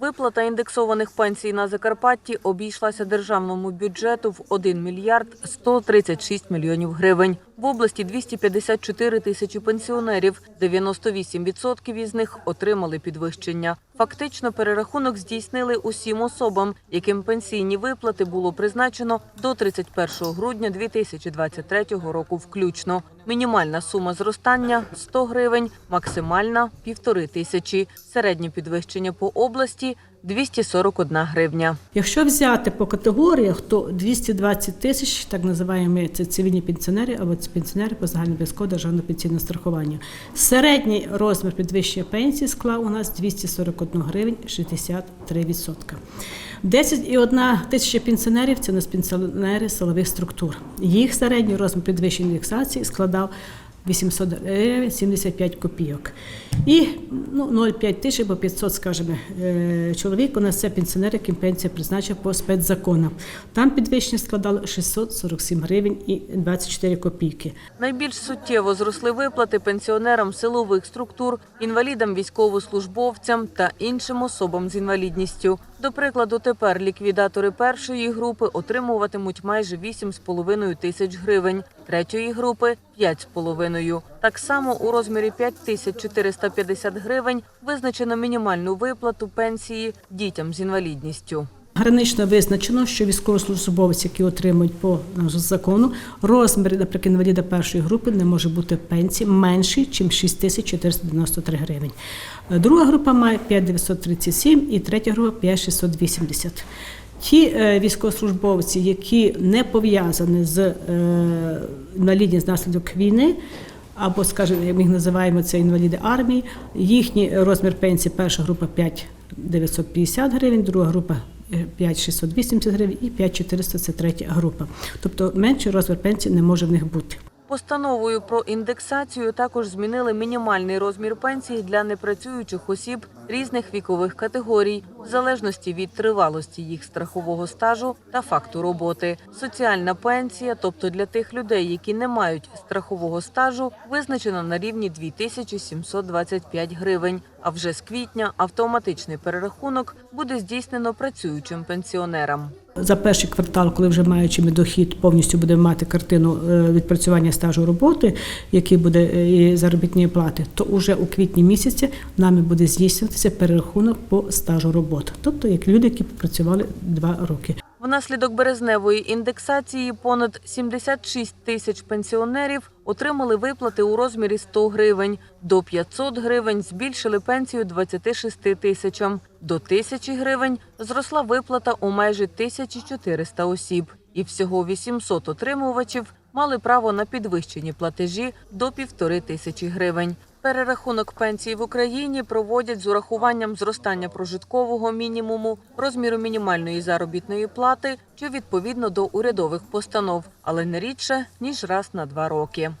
Виплата індексованих пенсій на Закарпатті обійшлася державному бюджету в 1 мільярд 136 мільйонів гривень. В області 254 тисячі пенсіонерів, 98% із них отримали підвищення. Фактично, перерахунок здійснили усім особам, яким пенсійні виплати було призначено до 31 грудня 2023 року включно. Мінімальна сума зростання – 100 гривень, максимальна – півтори тисячі. Середнє підвищення по області – 241 гривня. Якщо взяти по категоріях, то 220 тисяч, так називаємо це цивільні пенсіонери або це пенсіонери по загальнообов'язковому державного пенсійного страхування. Середній розмір підвищення пенсії склав у нас 241 гривень 63 відсотка. 10,1 тисяча пенсіонерів це у нас пенсіонери силових структур. Їх середній розмір підвищення індексації складав 800 гривень 75 копійок. І ну, 0,5 тисяч або 500, скажімо, е, чоловік у нас це пенсіонери, яким пенсія призначена по спецзаконам. Там підвищення складало 647 гривень і 24 копійки. Найбільш суттєво зросли виплати пенсіонерам силових структур, інвалідам, військовослужбовцям та іншим особам з інвалідністю. До прикладу, тепер ліквідатори першої групи отримуватимуть майже 8,5 тисяч гривень, третьої групи – 5,5. Так само у розмірі 5450 гривень визначено мінімальну виплату пенсії дітям з інвалідністю. Гранично визначено, що військовослужбовці, які отримують по е, закону, розмір, наприклад, інваліда першої групи не може бути пенсії менший, ніж 6493 гривень. Е, Друга група має 5937 і третя група 5680. Ті е, військовослужбовці, які не пов'язані з е, інвалідністю внаслідок війни, або, скажімо, як ми їх називаємо, це інваліди армії, їхній розмір пенсії перша група 5950 гривень, друга група 5680 гривень і 5400 – це третя група. Тобто менший розмір пенсії не може в них бути. Постановою про індексацію також змінили мінімальний розмір пенсії для непрацюючих осіб різних вікових категорій, в залежності від тривалості їх страхового стажу та факту роботи. Соціальна пенсія, тобто для тих людей, які не мають страхового стажу, визначена на рівні 2725 гривень. А вже з квітня автоматичний перерахунок буде здійснено працюючим пенсіонерам. За перший квартал, коли вже маючи дохід, повністю будемо мати картину е, відпрацювання стажу роботи, який буде е, і заробітні плати, то уже у квітні місяці нами буде здійснюватися перерахунок по стажу роботи, тобто як люди, які попрацювали два роки. Внаслідок березневої індексації понад 76 тисяч пенсіонерів отримали виплати у розмірі 100 гривень. До 500 гривень збільшили пенсію 26 тисячам. До 1000 гривень зросла виплата у майже 1400 осіб. І всього 800 отримувачів мали право на підвищені платежі до півтори тисячі гривень. Перерахунок пенсії в Україні проводять з урахуванням зростання прожиткового мінімуму, розміру мінімальної заробітної плати чи відповідно до урядових постанов, але не рідше ніж раз на два роки.